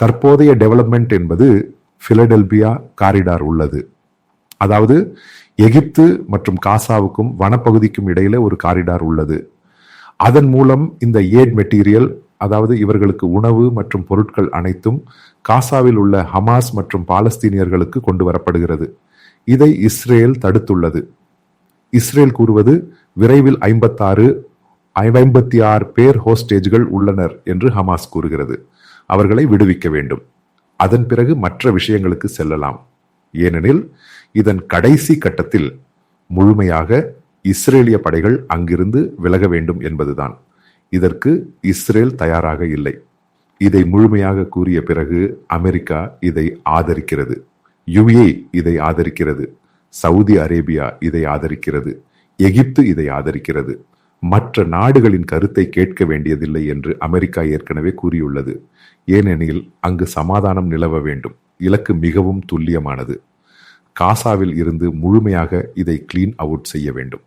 தற்போதைய டெவலப்மெண்ட் என்பது Philadelphia corridor உள்ளது. அதாவது எகிப்து மற்றும் காசாவுக்கும் வனப்பகுதிக்கும் இடையில ஒரு காரிடார் உள்ளது. அதன் மூலம் இந்த ஏட் மெட்டீரியல் அதாவது இவர்களுக்கு உணவு மற்றும் பொருட்கள் அனைத்தும் காசாவில் உள்ள ஹமாஸ் மற்றும் பாலஸ்தீனியர்களுக்கு கொண்டு வரப்படுகிறது. இதை இஸ்ரேல் தடுத்துள்ளது. இஸ்ரேல் கூறுவது விரைவில் ஐம்பத்தாறு ஐம்பத்தி ஆறு பேர் ஹோஸ்டேஜ்கள் உள்ளனர் என்று ஹமாஸ் கூறுகிறது. அவர்களை விடுவிக்க வேண்டும். அதன் பிறகு மற்ற விஷயங்களுக்கு செல்லலாம். ஏனெனில் இதன் கடைசி கட்டத்தில் முழுமையாக இஸ்ரேலிய படைகள் அங்கிருந்து விலக வேண்டும் என்பதுதான். இதற்கு இஸ்ரேல் தயாராக இல்லை. இதை முழுமையாக கூறிய பிறகு அமெரிக்கா இதை ஆதரிக்கிறது. யுஏ இதை ஆதரிக்கிறது. சவுதி அரேபியா இதை ஆதரிக்கிறது. எகிப்து இதை ஆதரிக்கிறது. மற்ற நாடுகளின் கருத்தை கேட்க வேண்டியதில்லை என்று அமெரிக்கா ஏற்கனவே கூறியுள்ளது. ஏனெனில் அங்கு சமாதானம் நிலவ வேண்டும். இலக்கு மிகவும் துல்லியமானது. காசாவில் இருந்து முழுமையாக இதை கிளீன் அவுட் செய்ய வேண்டும்.